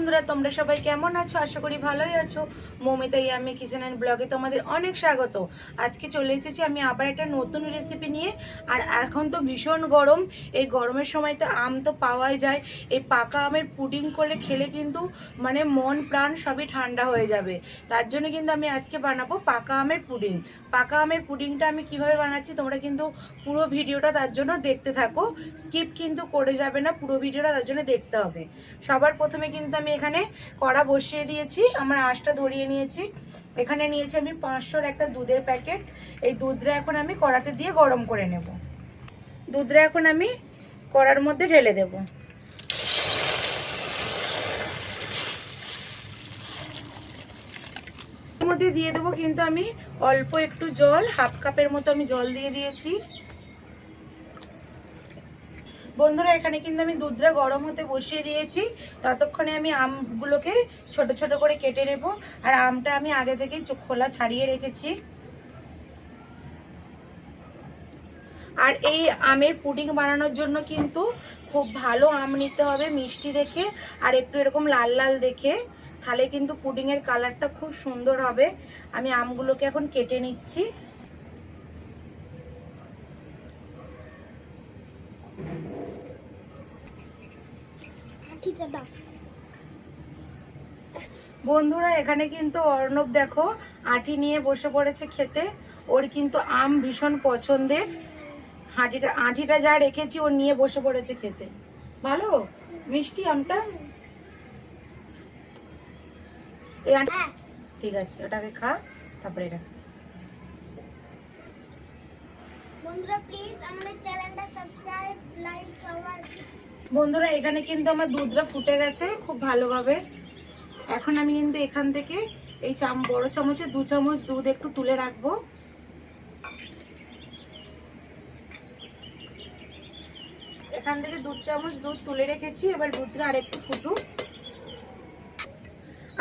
বন্ধুরা, তোমরা সবাই কেমন আছো? আশা করি ভালোই আছো। মমিতাই, আমি কিচেন অ্যান্ড ব্লগে তোমাদের অনেক স্বাগত। আজকে চলে এসেছি আমি আবার একটা নতুন রেসিপি নিয়ে। আর এখন তো ভীষণ গরম। এই গরমের সময় তো আম তো পাওয়াই যায়। এই পাকা আমের পুডিং করে খেলে কিন্তু মানে মন, প্রাণ সবই ঠান্ডা হয়ে যাবে। তার জন্য কিন্তু আমি আজকে বানাবো পাকা আমের পুডিং। পাকা আমের পুডিংটা আমি কীভাবে বানাচ্ছি তোমরা কিন্তু পুরো ভিডিওটা তার জন্য দেখতে থাকো। স্কিপ কিন্তু করে যাবে না, পুরো ভিডিওটা তার জন্য দেখতে হবে। সবার প্রথমে কিন্তু আমি এখানে কড়া বসিয়ে দিয়েছি, আমার আঁশটা ধরিয়ে নিয়েছি। এখানে নিয়েছি আমি পাঁচশোর একটা দুধের প্যাকেট। এই দুধটা এখন আমি কড়াতে দিয়ে গরম করে নেব। দুধটা এখন আমি কড়ার মধ্যে ঢেলে দেব। মধ্যে দিয়ে দেবো কিন্তু আমি অল্প একটু জল, হাফ কাপের মতো আমি জল দিয়ে দিয়েছি। বন্ধুরা, এখানে কিন্তু আমি দুধটা গরম হতে বসিয়ে দিয়েছি। ততক্ষণে আমি আমগুলোকে ছোট ছোট করে কেটে নেব। আর আমটা আমি আগে থেকেই চো- খোলা ছাড়িয়ে রেখেছি। আর এই আমের পুডিং বানানোর জন্য কিন্তু খুব ভালো আম নিতে হবে মিষ্টি দেখে। আর একটু এরকম লাল লাল দেখে, তাহলে কিন্তু পুডিংয়ের কালারটা খুব সুন্দর হবে। আমি আমগুলোকে এখন কেটে নিচ্ছি। বন্ধুরা এখানে কিন্তু অর্ণব দেখো আঁটি নিয়ে বসে পড়েছে খেতে। ওর কিন্তু আম ভীষণ পছন্দের। হাঁটিটা আঁটিটা যা রেখেছি ওর নিয়ে বসে পড়েছে খেতে। ভালো? মিষ্টি আমটা? এই আঁটি ঠিক আছে ওটাকে খা তারপরে এটা। বন্ধুরা প্লিজ আমাদের চ্যানেলটা সাবস্ক্রাইব লাইক সবার বন্ধুরা, এখানে কিন্তু আমার দুধটা ফুটে গেছে খুব ভালোভাবে। এখন আমি কিন্তু এখান থেকে এই চাম, বড় চামচে দু চামচ দুধ একটু তুলে রাখব। এখান থেকে দু চামচ দুধ তুলে রেখেছি, এবার দুধটা আরেকটু ফুটুক।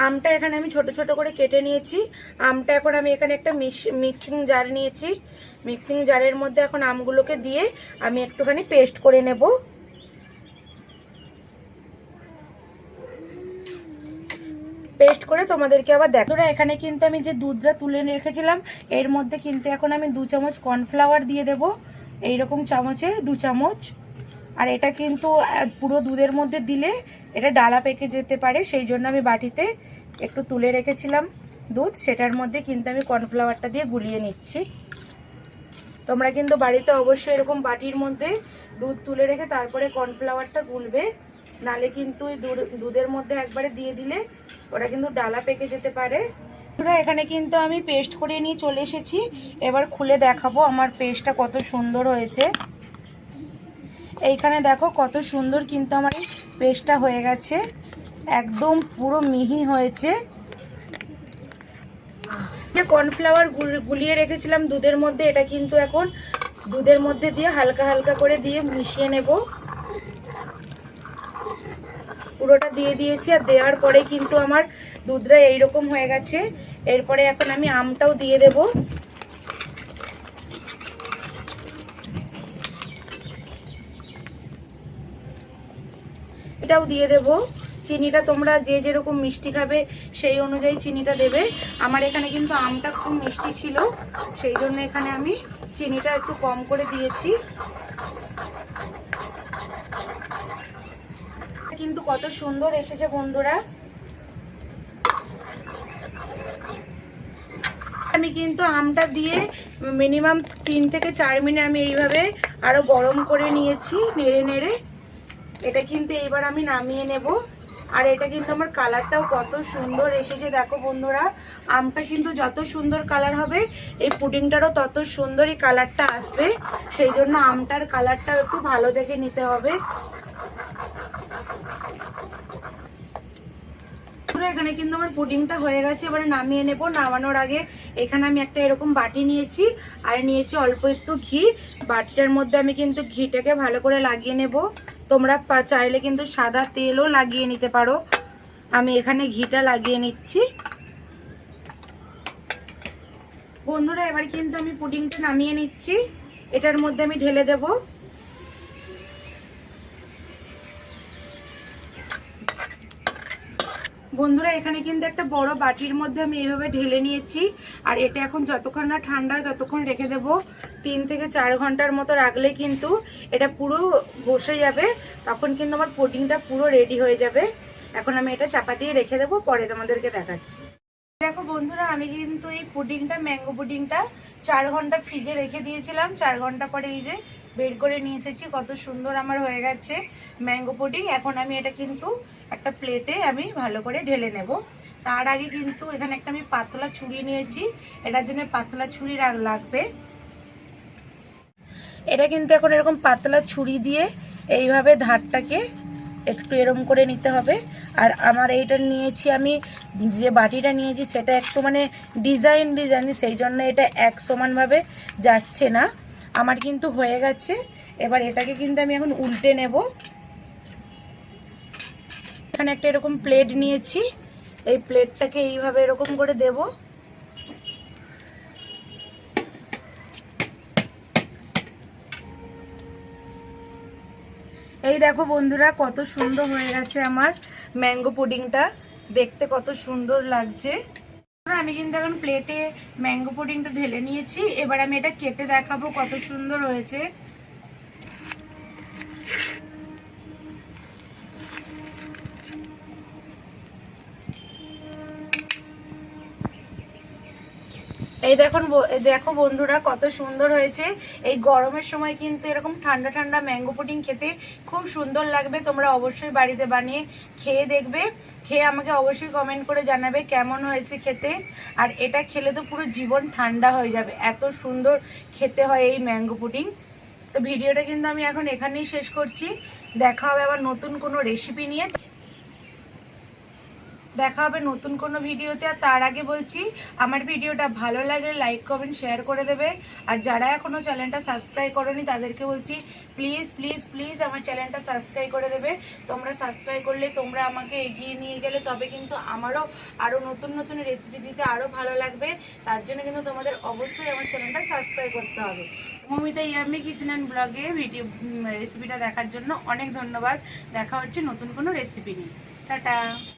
আমটা এখানে আমি ছোট ছোট করে কেটে নিয়েছি। আমটা এখন আমি এখানে একটা মিক্সিং জার নিয়েছি। মিক্সিং জারের মধ্যে এখন আমগুলোকে দিয়ে আমি একটুখানি পেস্ট করে নেব। পেস্ট করে তোমাদেরকে আবার দেখো তোরা এখানে কিন্তু আমি যে দুধটা তুলে রেখেছিলাম, এর মধ্যে কিন্তু এখন আমি দু চামচ কর্নফ্লাওয়ার দিয়ে দেব। এইরকম চামচের দু চামচ। আর এটা কিন্তু পুরো দুধের মধ্যে দিলে এটা ডালা পেকে যেতে পারে, সেই জন্য আমি বাটিতে একটু তুলে রেখেছিলাম দুধ। সেটার মধ্যে কিন্তু আমি কর্নফ্লাওয়ারটা দিয়ে গুলিয়ে নিচ্ছি। তোমরা কিন্তু বাড়িতে অবশ্যই এরকম বাটির মধ্যে দুধ তুলে রেখে তারপরে কর্নফ্লাওয়ারটা গুলবে। নালে কিন্তু দুধের মধ্যে একবারে দিয়ে দিলে ওটা কিন্তু ডালা পেকে যেতে পারে। এখানে কিন্তু আমি পেস্ট করে নিয়ে চলে এসেছি। এবার খুলে দেখাবো আমার পেস্টটা কত সুন্দর হয়েছে। এইখানে দেখো কত সুন্দর কিন্তু আমার এই পেস্টটা হয়ে গেছে। একদম পুরো মিহি হয়েছে। কর্নফ্লাওয়ার গুলিয়ে রেখেছিলাম দুধের মধ্যে, এটা কিন্তু এখন দুধের মধ্যে দিয়ে হালকা হালকা করে দিয়ে মিশিয়ে নেব। পুরোটা দিয়ে দিয়েছি আর দেওয়ার পরে কিন্তু আমার দুধটা এইরকম হয়ে গেছে। এরপরে এখন আমি আমটাও দিয়ে দেব। এটাও দিয়ে দেব। চিনিটা তোমরা যে যেরকম মিষ্টি খাবে সেই অনুযায়ী চিনিটা দেবে। আমার এখানে কিন্তু আমটা খুব মিষ্টি ছিল, সেই জন্য এখানে আমি চিনিটা একটু কম করে দিয়েছি কিন্তু কত সুন্দর এসেছে বন্ধুরা। আমি কিন্তু আমটা দিয়ে মিনিমাম তিন থেকে চার মিনিট আমি এইভাবে আরও গরম করে নিয়েছি, নেড়ে নেড়ে। এটা কিন্তু এইবার আমি নামিয়ে নেব। আর এটা কিন্তু আমার কালারটাও কত সুন্দর এসেছে, দেখো বন্ধুরা। আমটা কিন্তু যত সুন্দর কালার হবে, এই পুডিংটারও তত সুন্দর এই কালারটা আসবে। সেই জন্য আমটার কালারটা একটু ভালো দেখে নিতে হবে। বন্ধুরা, এখানে কিন্তু আমার পুডিংটা হয়ে গেছে এবারে নামিয়ে নেব। নামানোর আগে এখানে আমি একটা এরকম বাটি নিয়েছি আর নিয়েছি অল্প একটু ঘি। বাটিটার মধ্যে আমি কিন্তু ঘিটাকে ভালো করে লাগিয়ে নেব। তোমরা চাইলে কিন্তু সাদা তেলও লাগিয়ে নিতে পারো। আমি এখানে ঘিটা লাগিয়ে নিচ্ছি। বন্ধুরা এবার কিন্তু আমি পুডিংটা নামিয়ে নিচ্ছি। এটার মধ্যে আমি ঢেলে দেবো। বন্ধুরা, এখানে কিন্তু একটা বড় বাটির মধ্যে আমি এইভাবে ঢেলে নিয়েছি। আর এটা এখন যতক্ষণ না ঠান্ডা হয় ততক্ষণ রেখে দেব। তিন থেকে চার ঘণ্টার মতো রাখলে কিন্তু এটা পুরো বসে যাবে। তখন কিন্তু আমার পুডিংটা পুরো রেডি হয়ে যাবে। এখন আমি এটা চাপা দিয়ে রেখে দেবো, পরে তোমাদেরকে দেখাচ্ছি। দেখো বন্ধুরা, আমি কিন্তু এই পুডিংটা, ম্যাঙ্গো পুডিংটা চার ঘণ্টা ফ্রিজে রেখে দিয়েছিলাম। চার ঘণ্টা পরে এই যে বের করে নিয়ে এসেছি, কত সুন্দর আমার হয়ে গেছে ম্যাঙ্গো পুডিং। এখন আমি এটা কিন্তু একটা প্লেটে আমি ভালো করে ঢেলে নেব। তার আগে কিন্তু এখানে একটা আমি পাতলা ছুরি নিয়েছি, এটার জন্য পাতলা ছুরি লাগবে। এটা কিন্তু এখন এরকম পাতলা ছুরি দিয়ে এইভাবে ধারটাকে একটু এরম করে নিতে হবে। আর আমার এইটা নিয়েছি আমি, যে বাটিটা নিয়েছি সেটা একটু মানে ডিজাইন ডিজাইন সেই জন্য এটা এক সমানভাবে যাচ্ছে না। আমার কিন্তু হয়ে গেছে। এবার এটাকে কিন্তু আমি এখন উল্টে নেব। এখানে একটা এরকম প্লেট নিয়েছি। এই প্লেটটাকে এইভাবে এরকম করে দেবো। এই দেখো বন্ধুরা, কত সুন্দর হয়ে গেছে আমার। ম্যাঙ্গো পুডিংটা। দেখতে কত সুন্দর লাগছে। আমি কিন্তু এখন প্লেটে ম্যাঙ্গো পুডিংটা ঢেলে নিয়েছি। এবার আমি এটা কেটে দেখাবো কত সুন্দর হয়েছে। এই দেখুন দেখো বন্ধুরা, কত সুন্দর হয়েছে। এই গরমের সময় কিন্তু এরকম ঠান্ডা ঠান্ডা ম্যাঙ্গো পুডিং খেতে খুব সুন্দর লাগবে। তোমরা অবশ্যই বাড়িতে বানিয়ে খেয়ে দেখবে। খেয়ে আমাকে অবশ্যই কমেন্ট করে জানাবে কেমন হয়েছে খেতে। আর এটা খেলে তো পুরো জীবন ঠান্ডা হয়ে যাবে। এত সুন্দর খেতে হয় এই ম্যাঙ্গো পুডিং। তো ভিডিওটা কিন্তু আমি এখন এখানেই শেষ করছি। দেখা হবে আবার নতুন কোনো রেসিপি নিয়ে। দেখা হবে নতুন কোনো ভিডিওতে, আর তার আগে বলছি, আমার ভিডিওটা ভালো লাগলে লাইক কমেন্ট শেয়ার করে দেবে। আর যারা এখনও চ্যানেলটা সাবস্ক্রাইব করনি, তাদেরকে বলছি প্লিজ প্লিজ প্লিজ আমার চ্যানেলটা সাবস্ক্রাইব করে দেবে। তোমরা সাবস্ক্রাইব করলে তোমরা আমাকে এগিয়ে নিয়ে গেলে, তবে কিন্তু আমারও আরও নতুন নতুন রেসিপি দিতে আরও ভালো লাগবে। তার জন্য কিন্তু তোমাদের অবশ্যই আমার চ্যানেলটা সাবস্ক্রাইব করতে হবে। মমিতা ইয়ামি কিচেন ব্লগে ভিডিও রেসিপিটা দেখার জন্য অনেক ধন্যবাদ। দেখা হচ্ছে নতুন কোনো রেসিপি নিয়ে। টাটা।